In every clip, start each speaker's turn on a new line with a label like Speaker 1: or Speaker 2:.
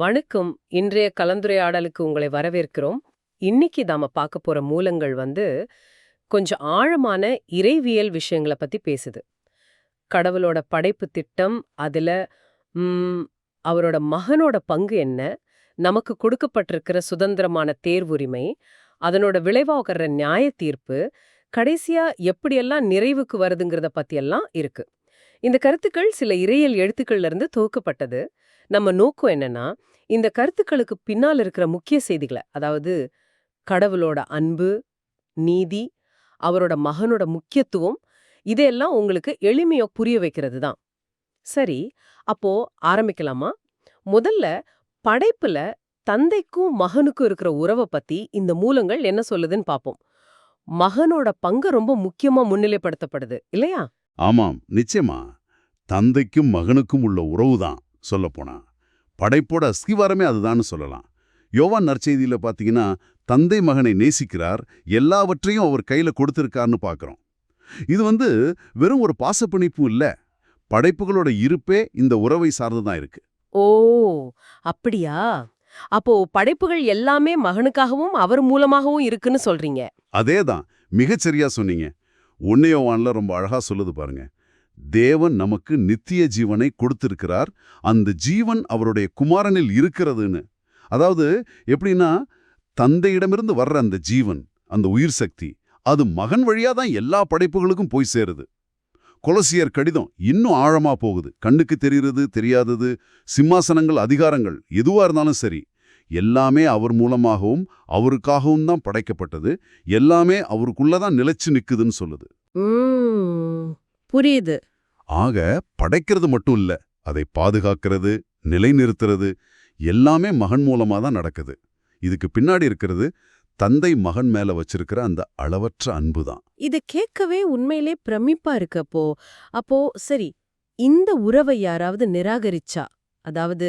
Speaker 1: வணக்கம் இன்றைய கலந்துரையாடலுக்கு உங்களை வரவேற்கிறோம் இன்னைக்கு நாம பார்க்க போற மூலங்கள் வந்து கொஞ்சம் ஆழமான இறைவியல் விஷயங்களை பத்தி பேசுது கடவுளோட படைப்பு திட்டம் அதுல அவரோட மகனோட பங்கு என்ன நமக்கு கொடுக்கப்பட்டிருக்கிற சுதந்திரமான தேர்வுரிமை அதனோட விளைவாகிற நியாய தீர்ப்பு கடைசியா எப்படியெல்லாம் நிறைவுக்கு வருதுங்கிறத பத்தியெல்லாம் இருக்கு இந்த கருத்துக்கள் சில இறையல் எழுத்துக்கள்ல இருந்து தொகுக்கப்பட்டது நம்ம நோக்கம் என்னன்னா இந்த கருத்துக்களுக்கு பின்னால் இருக்கிற முக்கிய செய்திகளை அதாவது கடவுளோட அன்பு நீதி அவரோட மகனோட முக்கியத்துவம் இதையெல்லாம் உங்களுக்கு எளிமையோ புரிய வைக்கிறது தான் சரி அப்போ ஆரம்பிக்கலாமா முதல்ல படைப்புல தந்தைக்கும் மகனுக்கும் இருக்கிற உறவை பத்தி இந்த மூலங்கள் என்ன சொல்லுதுன்னு பார்ப்போம் மகனோட பங்கு ரொம்ப முக்கியமா முன்னிலைப்படுத்தப்படுது இல்லையா
Speaker 2: ஆமாம் நிச்சயமா தந்தைக்கும் மகனுக்கும் உள்ள உறவு தான் சொல்லப்போனால் படைப்போட அஸ்திவாரமே அதுதான்னு சொல்லலாம் யோவான் நற்செய்தியில் பார்த்தீங்கன்னா தந்தை மகனை நேசிக்கிறார் எல்லாவற்றையும் அவர் கையில் கொடுத்துருக்கார்னு பார்க்குறோம் இது வந்து வெறும் ஒரு பாசப்பிணைப்பும் இல்லை படைப்புகளோட இருப்பே இந்த உறவை சார்ந்து தான் இருக்கு
Speaker 1: ஓ அப்படியா அப்போ படைப்புகள் எல்லாமே மகனுக்காகவும் அவர் மூலமாகவும் இருக்குன்னு சொல்றீங்க
Speaker 2: அதே தான் மிகச்சரியா சொன்னீங்க உன்னையோவான்ல ரொம்ப அழகா சொல்லுது பாருங்க தேவன் நமக்கு நித்திய ஜீவனை கொடுத்திருக்கிறார் அந்த ஜீவன் அவருடைய குமாரனில் இருக்கிறதுன்னு அதாவது எப்படின்னா தந்தையிடமிருந்து வர்ற அந்த ஜீவன் அந்த உயிர் சக்தி அது மகன் வழியாக தான் எல்லா படைப்புகளுக்கும் போய் சேருது கொலசியர் கடிதம் இன்னும் ஆழமாக போகுது கண்ணுக்கு தெரிகிறது தெரியாதது சிம்மாசனங்கள் அதிகாரங்கள் எதுவாக இருந்தாலும் சரி எல்லாமே அவர் மூலமாகவும் அவருக்காகவும் தான் படைக்கப்பட்டது எல்லாமே அவருக்குள்ளதான் நிலைச்சு நிற்குதுன்னு சொல்லுது புரியுது ஆக படைக்கிறது மட்டும் இல்லை அதை பாதுகாக்கிறது நிலைநிறுத்துறது எல்லாமே மகன் மூலமாக தான் நடக்குது இதுக்கு பின்னாடி இருக்கிறது தந்தை மகன் மேல வச்சிருக்கிற அந்த அளவற்ற அன்பு தான்
Speaker 1: இது கேட்கவே உண்மையிலே பிரமிப்பா இருக்கப்போ அப்போ சரி இந்த உறவை யாராவது நிராகரிச்சா அதாவது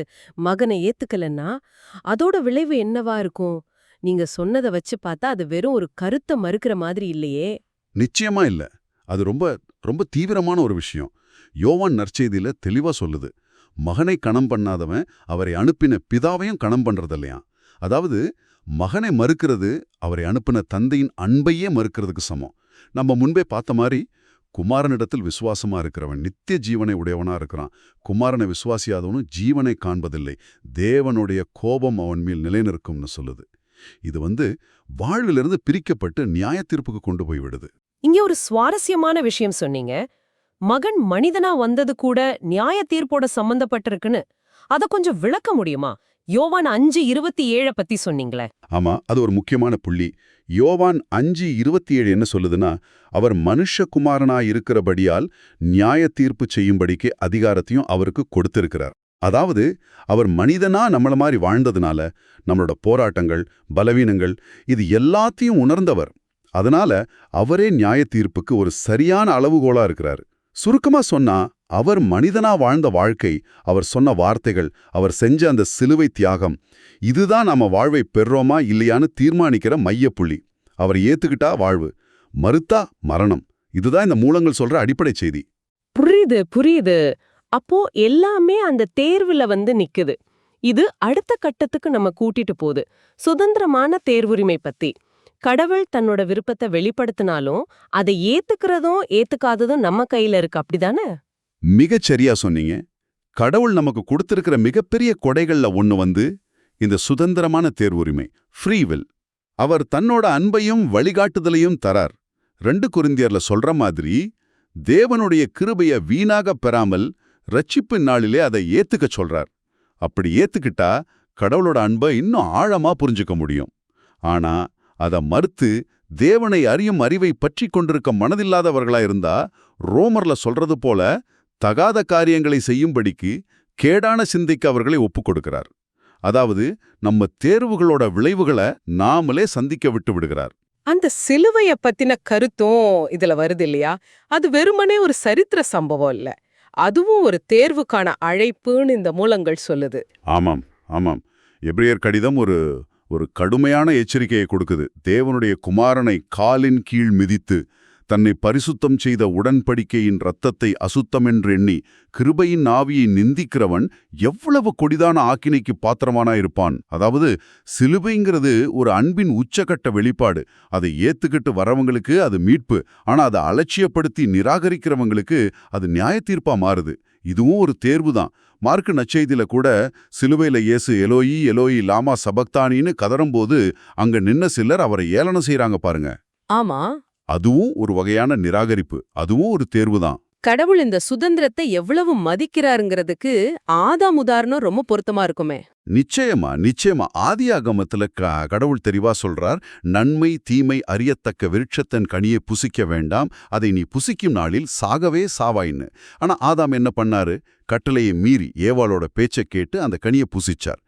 Speaker 1: மகனை ஏத்துக்கலன்னா அதோட விளைவு என்னவா இருக்கும் நீங்க சொன்னதை வச்சு பார்த்தா அது வெறும் ஒரு கருத்தை மறுக்கிற மாதிரி இல்லையே
Speaker 2: நிச்சயமா இல்ல அது ரொம்ப ரொம்ப தீவிரமான ஒரு விஷயம் யோவான் நற்செய்தியில தெளிவா சொல்லுது மகனை கணம் பண்ணாதவன் அவரை அனுப்பின பிதாவையும் கணம் இல்லையா அதாவது மகனை மறுக்கிறது அவரை அனுப்பின தந்தையின் அன்பையே மறுக்கிறதுக்கு சமம் நம்ம முன்பே பார்த்த மாதிரி குமாரனிடத்தில் விசுவாசமா இருக்கிறவன் நித்திய ஜீவனை உடையவனா இருக்கிறான் குமாரனை விசுவாசியாதவனும் ஜீவனை காண்பதில்லை தேவனுடைய கோபம் அவன் மேல் நிலைநிற்கும்னு சொல்லுது இது வந்து வாழ்விலிருந்து பிரிக்கப்பட்டு நியாய தீர்ப்புக்கு கொண்டு போய் விடுது
Speaker 1: இங்கே ஒரு சுவாரஸ்யமான விஷயம் சொன்னீங்க மகன் மனிதனா வந்தது கூட நியாய தீர்ப்போட சம்பந்தப்பட்டிருக்குன்னு அதை கொஞ்சம் விளக்க முடியுமா யோவான் அஞ்சு இருபத்தி ஏழை பத்தி சொன்னீங்களே
Speaker 2: ஆமா அது ஒரு முக்கியமான புள்ளி யோவான் அஞ்சு இருபத்தி ஏழு என்ன சொல்லுதுன்னா அவர் மனுஷகுமாரனா இருக்கிறபடியால் நியாய தீர்ப்பு செய்யும்படிக்கு அதிகாரத்தையும் அவருக்கு கொடுத்திருக்கிறார் அதாவது அவர் மனிதனா நம்மள மாதிரி வாழ்ந்ததுனால நம்மளோட போராட்டங்கள் பலவீனங்கள் இது எல்லாத்தையும் உணர்ந்தவர் அதனால அவரே நியாய தீர்ப்புக்கு ஒரு சரியான அளவுகோலா இருக்கிறாரு சுருக்கமா சொன்னா அவர் மனிதனா வாழ்ந்த வாழ்க்கை அவர் சொன்ன வார்த்தைகள் அவர் செஞ்ச அந்த சிலுவை தியாகம் இதுதான் நம்ம வாழ்வை பெறோமா இல்லையான்னு தீர்மானிக்கிற மையப்புள்ளி அவர் ஏத்துக்கிட்டா வாழ்வு மறுத்தா மரணம் இதுதான் இந்த மூலங்கள் சொல்ற அடிப்படை செய்தி
Speaker 1: புரியுது புரியுது அப்போ எல்லாமே அந்த தேர்வுல வந்து நிக்குது இது அடுத்த கட்டத்துக்கு நம்ம கூட்டிட்டு போகுது சுதந்திரமான தேர்வுரிமை பத்தி கடவுள் தன்னோட விருப்பத்தை வெளிப்படுத்தினாலும் அதை ஏத்துக்கிறதும் ஏத்துக்காததும் நம்ம கையில இருக்கு அப்படிதானே
Speaker 2: சரியா சொன்னீங்க கடவுள் நமக்கு கொடுத்திருக்கிற மிகப்பெரிய கொடைகள்ல ஒண்ணு வந்து இந்த சுதந்திரமான தேர்வுரிமை ஃப்ரீவில் அவர் தன்னோட அன்பையும் வழிகாட்டுதலையும் தரார் ரெண்டு குருந்தியர்ல சொல்ற மாதிரி தேவனுடைய கிருபைய வீணாக பெறாமல் ரட்சிப்பு நாளிலே அதை ஏத்துக்க சொல்றார் அப்படி ஏத்துக்கிட்டா கடவுளோட அன்பை இன்னும் ஆழமா புரிஞ்சுக்க முடியும் ஆனா அதை மறுத்து தேவனை அறியும் அறிவை பற்றி கொண்டிருக்க மனதில்லாதவர்களா இருந்தா ரோமர்ல சொல்றது போல தகாத காரியங்களை செய்யும்படிக்கு கேடான சிந்தைக்கு அவர்களை ஒப்புக் கொடுக்கிறார் அதாவது நம்ம தேர்வுகளோட விளைவுகளை நாமளே சந்திக்க விட்டு விடுகிறார்
Speaker 1: அந்த சிலுவைய பத்தின கருத்தும் இதுல வருது இல்லையா அது வெறுமனே ஒரு சரித்திர சம்பவம் இல்ல அதுவும் ஒரு தேர்வுக்கான அழைப்புன்னு இந்த மூலங்கள் சொல்லுது
Speaker 2: ஆமாம் ஆமாம் எப்ரியர் கடிதம் ஒரு ஒரு கடுமையான எச்சரிக்கையை கொடுக்குது தேவனுடைய குமாரனை காலின் கீழ் மிதித்து தன்னை பரிசுத்தம் செய்த உடன்படிக்கையின் இரத்தத்தை அசுத்தமென்று எண்ணி கிருபையின் ஆவியை நிந்திக்கிறவன் எவ்வளவு கொடிதான ஆக்கினைக்கு பாத்திரமானாயிருப்பான் அதாவது சிலுவைங்கிறது ஒரு அன்பின் உச்சகட்ட வெளிப்பாடு அதை ஏத்துக்கிட்டு வரவங்களுக்கு அது மீட்பு ஆனா அதை அலட்சியப்படுத்தி நிராகரிக்கிறவங்களுக்கு அது நியாயத்தீர்ப்பா மாறுது இதுவும் ஒரு தேர்வு தான் மார்க் நச்செய்தியில் கூட சிலுவையில் இயேசு எலோயி எலோயி லாமா சபக்தானின்னு கதறும்போது அங்க நின்ன சிலர் அவரை ஏளனம் செய்கிறாங்க பாருங்க ஆமாம் அதுவும் ஒரு வகையான நிராகரிப்பு அதுவும் ஒரு தேர்வு தான்
Speaker 1: கடவுள் இந்த சுதந்திரத்தை எவ்வளவு மதிக்கிறாருங்கிறதுக்கு ஆதாம் உதாரணம் ரொம்ப பொருத்தமா இருக்குமே
Speaker 2: நிச்சயமா நிச்சயமா ஆதி ஆகமத்துல கடவுள் தெரிவா சொல்றார் நன்மை தீமை அறியத்தக்க விருட்சத்தன் கனியை புசிக்க வேண்டாம் அதை நீ புசிக்கும் நாளில் சாகவே சாவாயின்னு ஆனா ஆதாம் என்ன பண்ணாரு கட்டளையை மீறி ஏவாளோட பேச்சை கேட்டு அந்த கனியை புசிச்சார்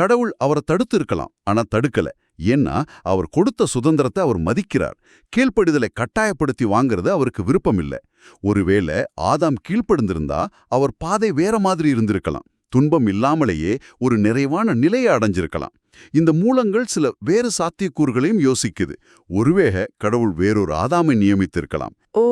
Speaker 2: கடவுள் அவரை தடுத்து இருக்கலாம் ஆனா தடுக்கலை ஏன்னா அவர் கொடுத்த சுதந்திரத்தை அவர் மதிக்கிறார் கீழ்ப்படுதலை கட்டாயப்படுத்தி வாங்குறது அவருக்கு விருப்பம் இல்லை ஒருவேளை ஆதாம் கீழ்ப்படுந்திருந்தா அவர் பாதை வேற மாதிரி இருந்திருக்கலாம் துன்பம் இல்லாமலேயே ஒரு நிறைவான நிலையை அடைஞ்சிருக்கலாம் இந்த மூலங்கள் சில வேறு சாத்தியக்கூறுகளையும் யோசிக்குது ஒருவேக கடவுள் வேறொரு ஆதாமை நியமித்திருக்கலாம் ஓ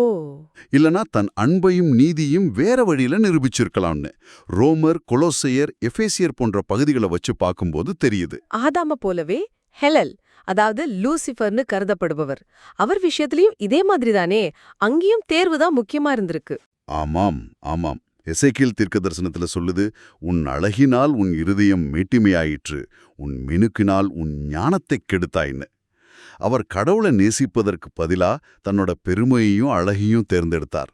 Speaker 2: இல்லனா தன் அன்பையும் நீதியும் வேற வழியில நிரூபிச்சிருக்கலாம்னு ரோமர் கொலோசையர் எஃபேசியர் போன்ற பகுதிகளை வச்சு பார்க்கும்போது தெரியுது
Speaker 1: ஆதாம போலவே ஹெலல் அதாவது லூசிஃபர்னு கருதப்படுபவர் அவர் விஷயத்திலையும் இதே மாதிரி தானே அங்கேயும் தேர்வு தான் முக்கியமா இருந்திருக்கு
Speaker 2: ஆமாம் ஆமாம் எசைக்கில் தீர்க்க தரிசனத்தில் சொல்லுது உன் அழகினால் உன் இருதயம் மீட்டிமையாயிற்று உன் மினுக்கினால் உன் ஞானத்தை கெடுத்தாயின்னு அவர் கடவுளை நேசிப்பதற்கு பதிலா தன்னோட பெருமையையும் அழகையும் தேர்ந்தெடுத்தார்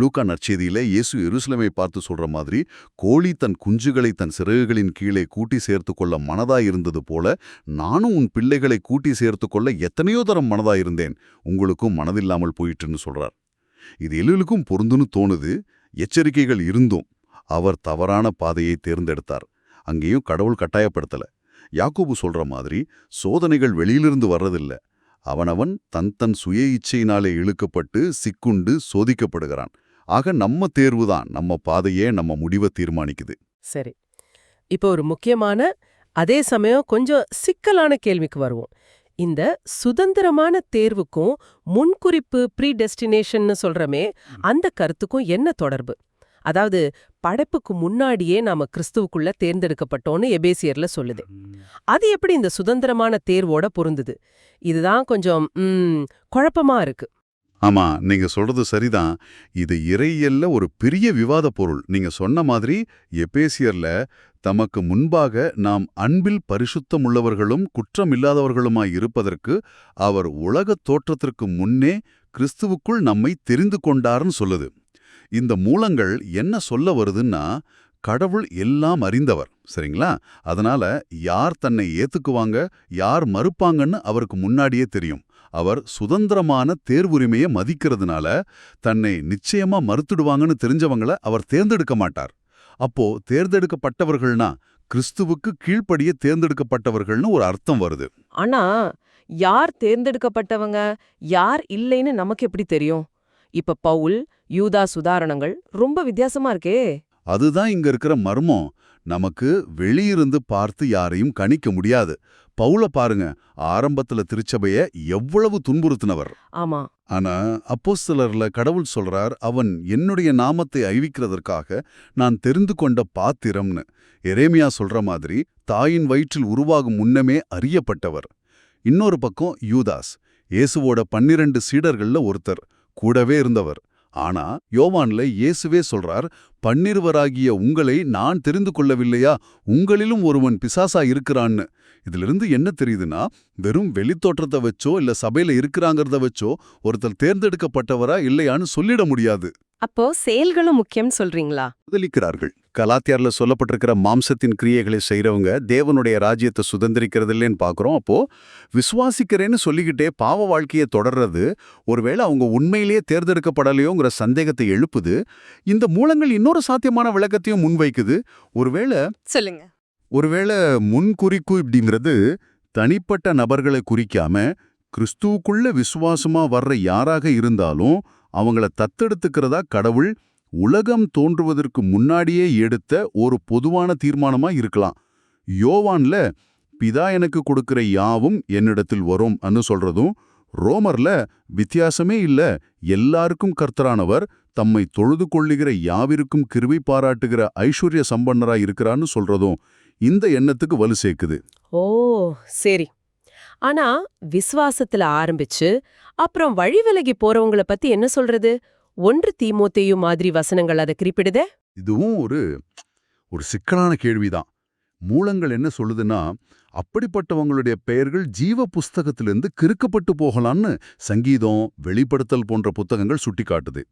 Speaker 2: லூக்கா நற்செய்தியில இயேசு எருசலமை பார்த்து சொல்ற மாதிரி கோழி தன் குஞ்சுகளை தன் சிறகுகளின் கீழே கூட்டி சேர்த்து கொள்ள மனதாய் இருந்தது போல நானும் உன் பிள்ளைகளை கூட்டி சேர்த்து கொள்ள எத்தனையோ தரம் மனதாய் இருந்தேன் உங்களுக்கும் மனதில்லாமல் போயிட்டுன்னு சொல்றார் இது எல்லோருக்கும் பொருந்துன்னு தோணுது எச்சரிக்கைகள் இருந்தும் அவர் தவறான பாதையை தேர்ந்தெடுத்தார் அங்கேயும் கடவுள் கட்டாயப்படுத்தல யாக்கோபு சொல்ற மாதிரி சோதனைகள் வெளியிலிருந்து வர்றதில்லை அவனவன் தன் தன் சுய இச்சையினாலே இழுக்கப்பட்டு சிக்குண்டு சோதிக்கப்படுகிறான் ஆக நம்ம தேர்வு தான் நம்ம பாதையே நம்ம முடிவை தீர்மானிக்குது
Speaker 1: சரி இப்போ ஒரு முக்கியமான அதே சமயம் கொஞ்சம் சிக்கலான கேள்விக்கு வருவோம் இந்த சுதந்திரமான தேர்வுக்கும் முன்குறிப்பு ப்ரீ டெஸ்டினேஷன்னு சொல்றமே அந்த கருத்துக்கும் என்ன தொடர்பு அதாவது படைப்புக்கு முன்னாடியே நாம கிறிஸ்துவுக்குள்ள தேர்ந்தெடுக்கப்பட்டோன்னு எபேசியர்ல சொல்லுது அது எப்படி இந்த சுதந்திரமான தேர்வோட பொருந்தது இதுதான் கொஞ்சம் குழப்பமா இருக்கு
Speaker 2: ஆமா நீங்க சொல்றது சரிதான் இது இறையல்ல ஒரு பெரிய விவாத பொருள் நீங்க சொன்ன மாதிரி எபேசியர்ல தமக்கு முன்பாக நாம் அன்பில் பரிசுத்தமுள்ளவர்களும் குற்றமில்லாதவர்களுமாய் இருப்பதற்கு அவர் உலக தோற்றத்திற்கு முன்னே கிறிஸ்துவுக்குள் நம்மை தெரிந்து கொண்டார்னு சொல்லுது இந்த மூலங்கள் என்ன சொல்ல வருதுன்னா கடவுள் எல்லாம் அறிந்தவர் சரிங்களா அதனால யார் தன்னை ஏத்துக்குவாங்க யார் மறுப்பாங்கன்னு அவருக்கு முன்னாடியே தெரியும் அவர் சுதந்திரமான தேர்வுரிமையை மதிக்கிறதுனால தன்னை நிச்சயமா மறுத்துடுவாங்கன்னு தெரிஞ்சவங்கள அவர் தேர்ந்தெடுக்க மாட்டார் அப்போ தேர்ந்தெடுக்கப்பட்டவர்கள்னா கிறிஸ்துவுக்கு கீழ்படிய தேர்ந்தெடுக்கப்பட்டவர்கள்னு ஒரு அர்த்தம் வருது
Speaker 1: ஆனா யார் தேர்ந்தெடுக்கப்பட்டவங்க யார் இல்லைன்னு நமக்கு எப்படி தெரியும் இப்ப பவுல் யூதா சுதாரணங்கள் ரொம்ப வித்தியாசமா இருக்கே
Speaker 2: அதுதான் இங்க இருக்கிற மர்மம் நமக்கு வெளியிருந்து பார்த்து யாரையும் கணிக்க முடியாது பவுல பாருங்க ஆரம்பத்துல திருச்சபைய எவ்வளவு துன்புறுத்தினவர் ஆமா ஆனா அப்போ சிலர்ல கடவுள் சொல்றார் அவன் என்னுடைய நாமத்தை அறிவிக்கிறதற்காக நான் தெரிந்து கொண்ட பாத்திரம்னு எரேமியா சொல்ற மாதிரி தாயின் வயிற்றில் உருவாகும் முன்னமே அறியப்பட்டவர் இன்னொரு பக்கம் யூதாஸ் இயேசுவோட பன்னிரண்டு சீடர்கள்ல ஒருத்தர் கூடவே இருந்தவர் ஆனா யோவான்ல இயேசுவே சொல்றார் பன்னிருவராகிய உங்களை நான் தெரிந்து கொள்ளவில்லையா உங்களிலும் ஒருவன் பிசாசா இருக்கிறான்னு இதிலிருந்து என்ன தெரியுதுன்னா வெறும் வெளித்தோற்றத்தை வச்சோ இல்ல சபையில இருக்கிறாங்கிறத வச்சோ ஒருத்தர் தேர்ந்தெடுக்கப்பட்டவரா இல்லையான்னு சொல்லிட முடியாது
Speaker 1: அப்போ செயல்களும் முக்கியம் சொல்றீங்களா
Speaker 2: முதலிக்கிறார்கள் கலாத்தியார்ல சொல்லப்பட்டிருக்கிற மாம்சத்தின் கிரியைகளை செய்கிறவங்க தேவனுடைய ராஜ்யத்தை சுதந்திரிக்கிறதில்லேன்னு பார்க்குறோம் அப்போது விசுவாசிக்கிறேன்னு சொல்லிக்கிட்டே பாவ வாழ்க்கையை தொடர்றது ஒருவேளை அவங்க உண்மையிலேயே தேர்ந்தெடுக்கப்படலையோங்கிற சந்தேகத்தை எழுப்புது இந்த மூலங்கள் இன்னொரு சாத்தியமான விளக்கத்தையும் முன்வைக்குது ஒருவேளை சொல்லுங்க ஒருவேளை முன்குறிக்கு இப்படிங்கிறது தனிப்பட்ட நபர்களை குறிக்காம கிறிஸ்துவுக்குள்ள விசுவாசமா வர்ற யாராக இருந்தாலும் அவங்கள தத்தெடுத்துக்கிறதா கடவுள் உலகம் தோன்றுவதற்கு முன்னாடியே எடுத்த ஒரு பொதுவான தீர்மானமா இருக்கலாம் யோவான்ல பிதா எனக்கு கொடுக்கிற யாவும் என்னிடத்தில் வரும் அனு சொல்றதும் ரோமர்ல வித்தியாசமே இல்ல எல்லாருக்கும் கர்த்தரானவர் தம்மை தொழுது கொள்ளுகிற யாவிற்கும் கிருவி பாராட்டுகிற ஐஸ்வர்ய சம்பன்னராய் இருக்கிறான்னு சொல்றதும் இந்த எண்ணத்துக்கு வலு சேர்க்குது
Speaker 1: ஓ சரி ஆனா விசுவாசத்துல ஆரம்பிச்சு அப்புறம் வழி விலகி போறவங்கள பத்தி என்ன சொல்றது ஒன்று தீமோத்தேயும் மாதிரி வசனங்கள் அதை குறிப்பிடுத
Speaker 2: இதுவும் ஒரு ஒரு சிக்கலான கேள்விதான் மூலங்கள் என்ன சொல்லுதுன்னா அப்படிப்பட்டவங்களுடைய பெயர்கள் ஜீவ புஸ்தகத்திலிருந்து கிறுக்கப்பட்டு போகலான்னு சங்கீதம் வெளிப்படுத்தல் போன்ற புத்தகங்கள் சுட்டிக்காட்டுது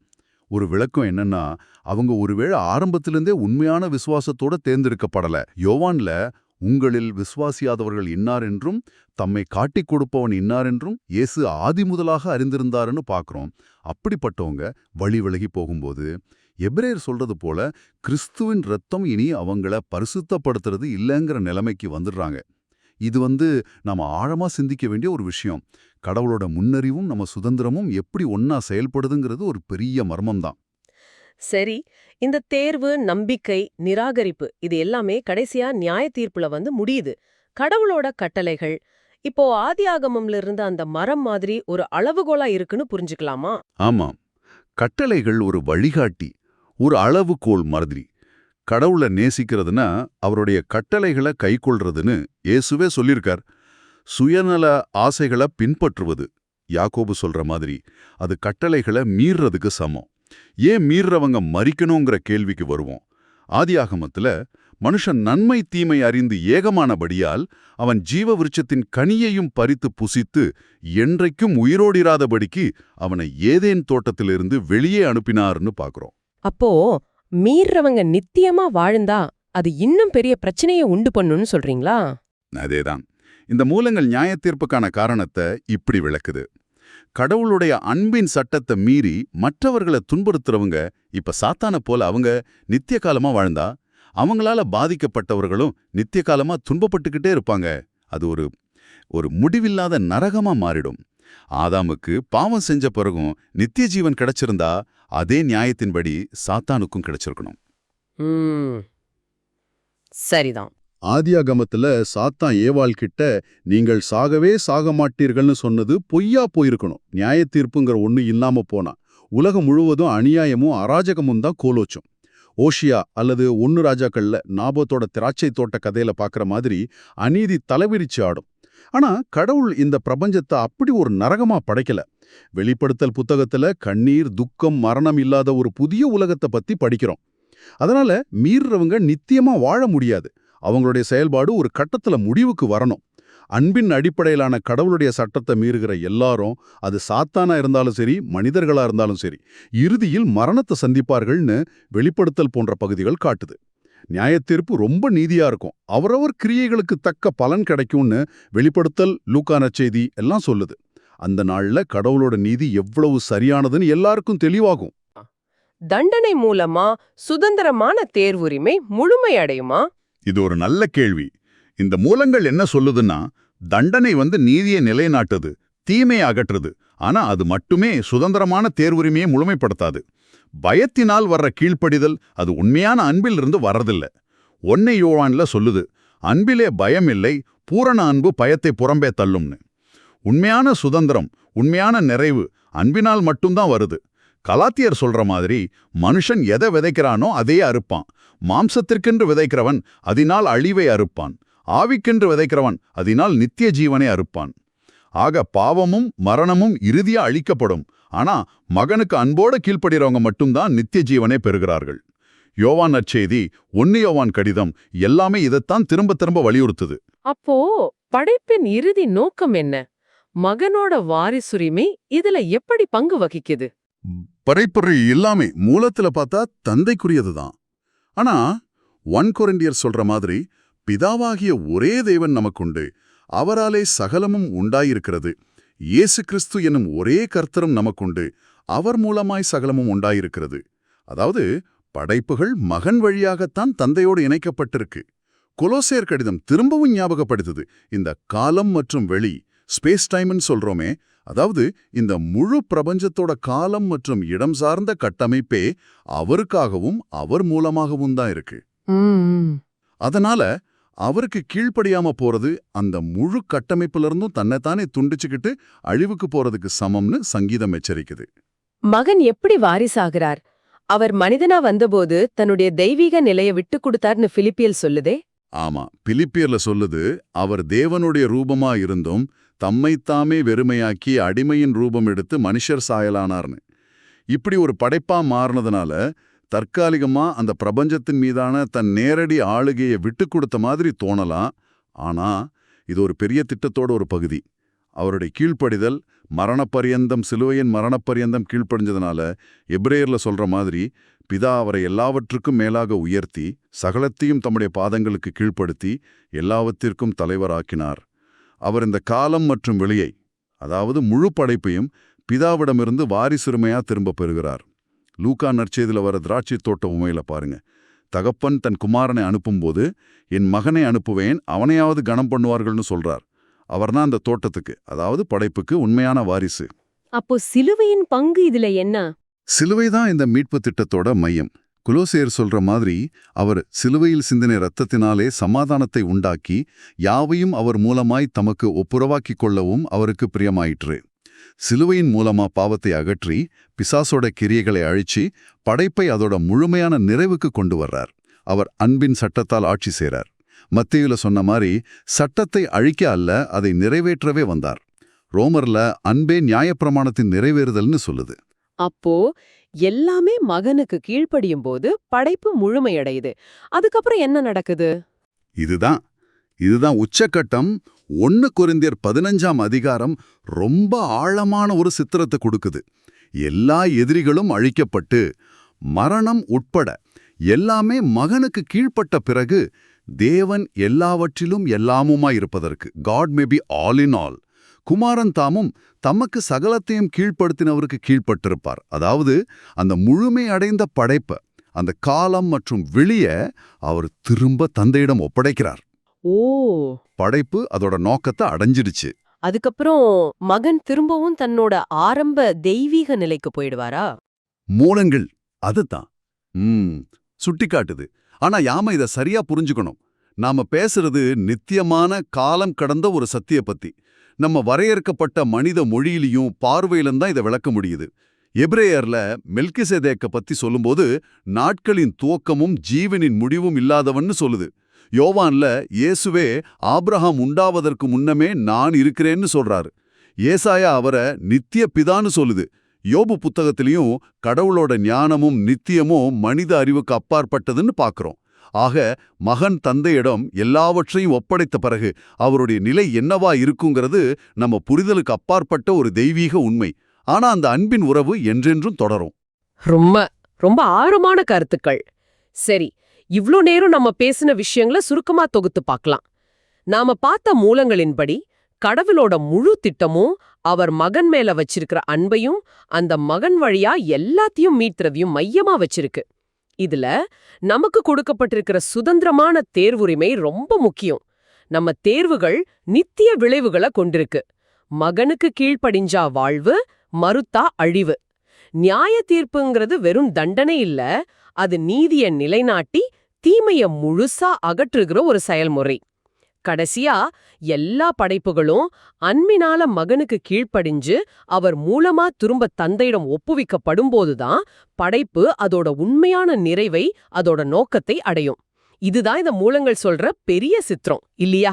Speaker 2: ஒரு விளக்கம் என்னன்னா அவங்க ஒருவேளை ஆரம்பத்திலிருந்தே உண்மையான விசுவாசத்தோட தேர்ந்தெடுக்கப்படல யோவான்ல உங்களில் விசுவாசியாதவர்கள் இன்னார் என்றும் தம்மை காட்டிக் கொடுப்பவன் இன்னார் என்றும் இயேசு ஆதி முதலாக அறிந்திருந்தாருன்னு பார்க்குறோம் அப்படிப்பட்டவங்க வழி விலகி போகும்போது எப்ரேயர் சொல்றது போல கிறிஸ்துவின் ரத்தம் இனி அவங்கள பரிசுத்தப்படுத்துறது இல்லைங்கிற நிலைமைக்கு வந்துடுறாங்க இது வந்து நாம் ஆழமாக சிந்திக்க வேண்டிய ஒரு விஷயம் கடவுளோட முன்னறிவும் நம்ம சுதந்திரமும் எப்படி ஒன்றா செயல்படுதுங்கிறது ஒரு பெரிய மர்மம்தான்
Speaker 1: சரி இந்த தேர்வு நம்பிக்கை நிராகரிப்பு இது எல்லாமே கடைசியா நியாய தீர்ப்புல வந்து முடியுது கடவுளோட கட்டளைகள் இப்போ ஆதி ஆகமம்ல இருந்த அந்த மரம் மாதிரி ஒரு அளவுகோலா இருக்குன்னு புரிஞ்சுக்கலாமா
Speaker 2: ஆமாம் கட்டளைகள் ஒரு வழிகாட்டி ஒரு அளவுகோல் மாதிரி கடவுளை நேசிக்கிறதுனா அவருடைய கட்டளைகளை கைக்கொள்றதுன்னு ஏசுவே சொல்லியிருக்கார் சுயநல ஆசைகளை பின்பற்றுவது யாக்கோபு சொல்ற மாதிரி அது கட்டளைகளை மீறதுக்கு சமம் ஏன் மீறுறவங்க மறிக்கணுங்கிற கேள்விக்கு வருவோம் ஆதியாகமத்தில் மனுஷன் நன்மை தீமை அறிந்து ஏகமானபடியால் அவன் ஜீவ விருட்சத்தின் கனியையும் பறித்து புசித்து என்றைக்கும் உயிரோடிராதபடிக்கு அவனை ஏதேன் தோட்டத்திலிருந்து வெளியே அனுப்பினார்னு பார்க்குறோம்
Speaker 1: அப்போ மீறவங்க நித்தியமா வாழ்ந்தா அது இன்னும் பெரிய பிரச்சனையை உண்டு பண்ணுன்னு சொல்றீங்களா
Speaker 2: அதேதான் இந்த மூலங்கள் நியாயத்தீர்ப்புக்கான காரணத்தை இப்படி விளக்குது கடவுளுடைய அன்பின் சட்டத்தை மீறி மற்றவர்களை துன்புறுத்துறவங்க இப்ப சாத்தான போல அவங்க நித்திய காலமா வாழ்ந்தா அவங்களால பாதிக்கப்பட்டவர்களும் நித்திய காலமா துன்பப்பட்டுக்கிட்டே இருப்பாங்க அது ஒரு ஒரு முடிவில்லாத நரகமா மாறிடும் ஆதாமுக்கு பாவம் செஞ்ச பிறகும் நித்திய ஜீவன் கிடைச்சிருந்தா அதே நியாயத்தின்படி சாத்தானுக்கும் கிடைச்சிருக்கணும் சரிதான் ஆதியாகமத்தில் சாத்தான் ஏவாள் கிட்ட நீங்கள் சாகவே சாக மாட்டீர்கள்னு சொன்னது பொய்யா போயிருக்கணும் நியாய தீர்ப்புங்கிற ஒன்று இல்லாம போனா உலகம் முழுவதும் அநியாயமும் அராஜகமும் தான் கோலோச்சும் ஓஷியா அல்லது ஒன்னு ராஜாக்கள்ல நாபத்தோட திராட்சை தோட்ட கதையில பாக்குற மாதிரி அநீதி தலைவிரிச்சு ஆடும் ஆனா கடவுள் இந்த பிரபஞ்சத்தை அப்படி ஒரு நரகமா படைக்கல வெளிப்படுத்தல் புத்தகத்துல கண்ணீர் துக்கம் மரணம் இல்லாத ஒரு புதிய உலகத்தை பத்தி படிக்கிறோம் அதனால மீறுறவங்க நித்தியமாக வாழ முடியாது அவங்களுடைய செயல்பாடு ஒரு கட்டத்தில் முடிவுக்கு வரணும் அன்பின் அடிப்படையிலான கடவுளுடைய சட்டத்தை மீறுகிற எல்லாரும் அது சாத்தானா இருந்தாலும் சரி மனிதர்களா இருந்தாலும் சரி இறுதியில் மரணத்தை சந்திப்பார்கள்னு வெளிப்படுத்தல் போன்ற பகுதிகள் காட்டுது நியாயத்தீர்ப்பு ரொம்ப நீதியா இருக்கும் அவரவர் கிரியைகளுக்கு தக்க பலன் கிடைக்கும்னு வெளிப்படுத்தல் லூக்கான செய்தி எல்லாம் சொல்லுது அந்த நாள்ல கடவுளோட நீதி எவ்வளவு சரியானதுன்னு எல்லாருக்கும் தெளிவாகும்
Speaker 1: தண்டனை மூலமா சுதந்திரமான தேர்வுரிமை முழுமையடையுமா
Speaker 2: இது ஒரு நல்ல கேள்வி இந்த மூலங்கள் என்ன சொல்லுதுன்னா தண்டனை வந்து நீதியை நிலைநாட்டுது தீமையை அகற்றுது ஆனா அது மட்டுமே சுதந்திரமான தேர்வுரிமையை முழுமைப்படுத்தாது பயத்தினால் வர்ற கீழ்ப்படிதல் அது உண்மையான அன்பில் இருந்து வர்றதில்ல ஒன்னை யோவான்ல சொல்லுது அன்பிலே பயம் இல்லை பூரண அன்பு பயத்தை புறம்பே தள்ளும்னு உண்மையான சுதந்திரம் உண்மையான நிறைவு அன்பினால் மட்டும்தான் வருது கலாத்தியர் சொல்ற மாதிரி மனுஷன் எதை விதைக்கிறானோ அதையே அறுப்பான் மாம்சத்திற்கென்று விதைக்கிறவன் அதனால் அழிவை அறுப்பான் ஆவிக்கென்று விதைக்கிறவன் அதனால் நித்திய ஜீவனை அறுப்பான் ஆக பாவமும் மரணமும் இறுதியா அழிக்கப்படும் ஆனா மகனுக்கு அன்போட கீழ்ப்படுகிறவங்க மட்டும்தான் நித்திய ஜீவனை பெறுகிறார்கள் யோவான் அச்செய்தி ஒன்னு யோவான் கடிதம் எல்லாமே இதைத்தான் திரும்ப திரும்ப வலியுறுத்துது
Speaker 1: அப்போ படைப்பின் இறுதி நோக்கம் என்ன மகனோட வாரிசுரிமை இதுல எப்படி பங்கு வகிக்குது
Speaker 2: படைப்பொருள் எல்லாமே மூலத்துல பார்த்தா தந்தைக்குரியதுதான் ஆனா ஒன் குரண்டியர் சொல்ற மாதிரி பிதாவாகிய ஒரே தேவன் நமக்குண்டு அவராலே சகலமும் உண்டாயிருக்கிறது இயேசு கிறிஸ்து எனும் ஒரே கர்த்தரும் நமக்குண்டு அவர் மூலமாய் சகலமும் உண்டாயிருக்கிறது அதாவது படைப்புகள் மகன் வழியாகத்தான் தந்தையோடு இணைக்கப்பட்டிருக்கு கொலோசேர் கடிதம் திரும்பவும் ஞாபகப்படுத்துது இந்த காலம் மற்றும் வெளி ஸ்பேஸ் டைம்னு சொல்றோமே அதாவது இந்த முழு பிரபஞ்சத்தோட காலம் மற்றும் இடம் சார்ந்த கட்டமைப்பே அவருக்காகவும் அவர் மூலமாகவும் தான் இருக்கு அதனால அவருக்கு கீழ்ப்படியாம போறது அந்த முழு கட்டமைப்பிலிருந்தும் தன்னைத்தானே துண்டிச்சுக்கிட்டு அழிவுக்கு போறதுக்கு சமம்னு சங்கீதம் எச்சரிக்குது மகன் எப்படி வாரிசாகிறார் அவர் மனிதனா வந்தபோது தன்னுடைய தெய்வீக நிலையை விட்டு கொடுத்தார்னு பிலிப்பியல் சொல்லுதே ஆமா பிலிப்பியர்ல சொல்லுது அவர் தேவனுடைய ரூபமா இருந்தும் தம்மைத்தாமே வெறுமையாக்கி அடிமையின் ரூபம் எடுத்து மனுஷர் சாயலானார்னு இப்படி ஒரு படைப்பா மாறினதுனால தற்காலிகமா அந்த பிரபஞ்சத்தின் மீதான தன் நேரடி ஆளுகையை விட்டு கொடுத்த மாதிரி தோணலாம் ஆனா இது ஒரு பெரிய திட்டத்தோட ஒரு பகுதி அவருடைய கீழ்ப்படிதல் மரணப்பரியந்தம் சிலுவையின் மரணப்பரியந்தம் கீழ்ப்படிஞ்சதுனால எப்ரேயர்ல சொல்ற மாதிரி பிதா அவரை எல்லாவற்றுக்கும் மேலாக உயர்த்தி சகலத்தையும் தம்முடைய பாதங்களுக்கு கீழ்ப்படுத்தி எல்லாவற்றிற்கும் தலைவராக்கினார் அவர் இந்த காலம் மற்றும் வெளியை அதாவது முழு படைப்பையும் பிதாவிடமிருந்து வாரிசுரிமையா திரும்ப பெறுகிறார் லூகா நற்செய்தியில் வர திராட்சை தோட்ட உமையில பாருங்க தகப்பன் தன் குமாரனை அனுப்பும்போது என் மகனை அனுப்புவேன் அவனையாவது கனம் பண்ணுவார்கள்னு சொல்றார் அவர்னா அந்த தோட்டத்துக்கு அதாவது படைப்புக்கு உண்மையான வாரிசு அப்போ சிலுவையின் பங்கு இதுல என்ன சிலுவை தான் இந்த மீட்பு திட்டத்தோட மையம் குலோசேர் சொல்ற மாதிரி அவர் சிலுவையில் சிந்தின இரத்தத்தினாலே சமாதானத்தை உண்டாக்கி யாவையும் அவர் மூலமாய் தமக்கு ஒப்புரவாக்கி கொள்ளவும் அவருக்கு பிரியமாயிற்று சிலுவையின் மூலமா பாவத்தை அகற்றி பிசாசோட கிரியைகளை அழிச்சு படைப்பை அதோட முழுமையான நிறைவுக்கு கொண்டு வர்றார் அவர் அன்பின் சட்டத்தால் ஆட்சி செய்கிறார் மத்தியில் சொன்ன மாதிரி சட்டத்தை அழிக்க அல்ல அதை நிறைவேற்றவே வந்தார் ரோமர்ல அன்பே நியாயப்பிரமாணத்தின் நிறைவேறுதல்னு சொல்லுது அப்போ எல்லாமே மகனுக்கு கீழ்ப்படியும் போது படைப்பு முழுமையடையுது அதுக்கப்புறம் என்ன நடக்குது இதுதான் இதுதான் உச்சக்கட்டம் ஒன்னு குறைந்தியர் பதினஞ்சாம் அதிகாரம் ரொம்ப ஆழமான ஒரு சித்திரத்தை கொடுக்குது எல்லா எதிரிகளும் அழிக்கப்பட்டு மரணம் உட்பட எல்லாமே மகனுக்கு கீழ்ப்பட்ட பிறகு தேவன் எல்லாவற்றிலும் எல்லாமுமாய் இருப்பதற்கு God may be all in all குமாரன் தாமும் தமக்கு சகலத்தையும் கீழ்ப்படுத்தினவருக்கு கீழ்ப்பட்டிருப்பார் அதாவது அந்த முழுமை அடைந்த படைப்பை அந்த காலம் மற்றும் வெளிய அவர் திரும்ப தந்தையிடம் ஒப்படைக்கிறார் ஓ படைப்பு அதோட நோக்கத்தை அடைஞ்சிடுச்சு அதுக்கப்புறம் மகன் திரும்பவும் தன்னோட ஆரம்ப தெய்வீக நிலைக்கு போயிடுவாரா மூலங்கள் அதுதான் ம் சுட்டி காட்டுது ஆனா யாம இத சரியா புரிஞ்சுக்கணும் நாம பேசுறது நித்தியமான காலம் கடந்த ஒரு சத்திய பத்தி நம்ம வரையறுக்கப்பட்ட மனித மொழியிலையும் பார்வையிலும் தான் இதை விளக்க முடியுது எப்ரேயர்ல மெல்கிசேதேக்க பத்தி சொல்லும்போது நாட்களின் துவக்கமும் ஜீவனின் முடிவும் இல்லாதவன்னு சொல்லுது யோவான்ல இயேசுவே ஆப்ரஹாம் உண்டாவதற்கு முன்னமே நான் இருக்கிறேன்னு சொல்றாரு ஏசாயா அவரை நித்திய பிதான்னு சொல்லுது யோபு புத்தகத்திலையும் கடவுளோட ஞானமும் நித்தியமும் மனித அறிவுக்கு அப்பாற்பட்டதுன்னு பார்க்குறோம் ஆக மகன் தந்தையிடம் எல்லாவற்றையும் ஒப்படைத்த பிறகு அவருடைய நிலை என்னவா இருக்குங்கிறது நம்ம புரிதலுக்கு அப்பாற்பட்ட ஒரு தெய்வீக உண்மை ஆனா அந்த அன்பின் உறவு என்றென்றும் தொடரும் ரொம்ப ரொம்ப ஆழமான கருத்துக்கள் சரி இவ்ளோ நேரம் நம்ம பேசின விஷயங்களை சுருக்கமா தொகுத்து பார்க்கலாம் நாம பார்த்த மூலங்களின்படி கடவுளோட முழு திட்டமும் அவர் மகன் மேல வச்சிருக்கிற அன்பையும் அந்த மகன் வழியா எல்லாத்தையும் மீட்டுறதையும் மையமா வச்சிருக்கு இதுல நமக்கு கொடுக்கப்பட்டிருக்கிற சுதந்திரமான தேர்வுரிமை ரொம்ப முக்கியம் நம்ம தேர்வுகள் நித்திய விளைவுகளை கொண்டிருக்கு மகனுக்கு கீழ்ப்படிஞ்சா வாழ்வு மறுத்தா அழிவு நியாய தீர்ப்புங்கிறது வெறும் தண்டனை இல்ல அது நீதிய நிலைநாட்டி தீமைய முழுசா அகற்றுகிற ஒரு செயல்முறை கடைசியா எல்லா படைப்புகளும் அன்பினால மகனுக்கு கீழ்ப்படிஞ்சு அவர் மூலமா திரும்ப தந்தையிடம் ஒப்புவிக்கப்படும்போதுதான் படைப்பு அதோட உண்மையான நிறைவை அதோட நோக்கத்தை அடையும் இதுதான் இந்த மூலங்கள் சொல்ற பெரிய சித்திரம் இல்லையா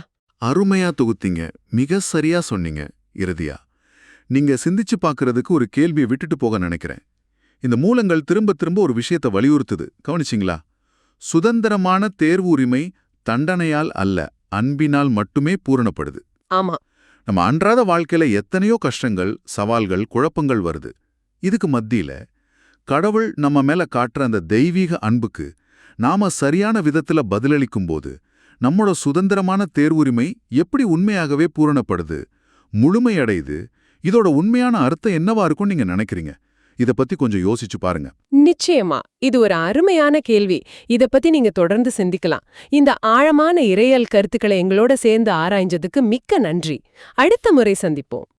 Speaker 2: அருமையா தொகுத்தீங்க மிக சரியா சொன்னீங்க இறுதியா நீங்க சிந்திச்சு பாக்குறதுக்கு ஒரு கேள்வியை விட்டுட்டு போக நினைக்கிறேன் இந்த மூலங்கள் திரும்ப திரும்ப ஒரு விஷயத்தை வலியுறுத்துது கவனிச்சிங்களா சுதந்திரமான தேர்வு உரிமை தண்டனையால் அல்ல அன்பினால் மட்டுமே பூரணப்படுது ஆமா நம்ம அன்றாத வாழ்க்கையில எத்தனையோ கஷ்டங்கள் சவால்கள் குழப்பங்கள் வருது இதுக்கு மத்தியில கடவுள் நம்ம மேல காட்டுற அந்த தெய்வீக அன்புக்கு நாம சரியான விதத்துல பதிலளிக்கும் போது நம்மளோட சுதந்திரமான தேர்வுரிமை எப்படி உண்மையாகவே பூரணப்படுது முழுமையடையுது இதோட உண்மையான அர்த்தம் என்னவா இருக்கும்னு நீங்க நினைக்கிறீங்க இத பத்தி கொஞ்சம் யோசிச்சு பாருங்க நிச்சயமா இது ஒரு அருமையான கேள்வி இத பத்தி நீங்க தொடர்ந்து சிந்திக்கலாம் இந்த ஆழமான இறையல் கருத்துக்களை எங்களோட சேர்ந்து ஆராய்ஞ்சதுக்கு மிக்க நன்றி அடுத்த முறை சந்திப்போம்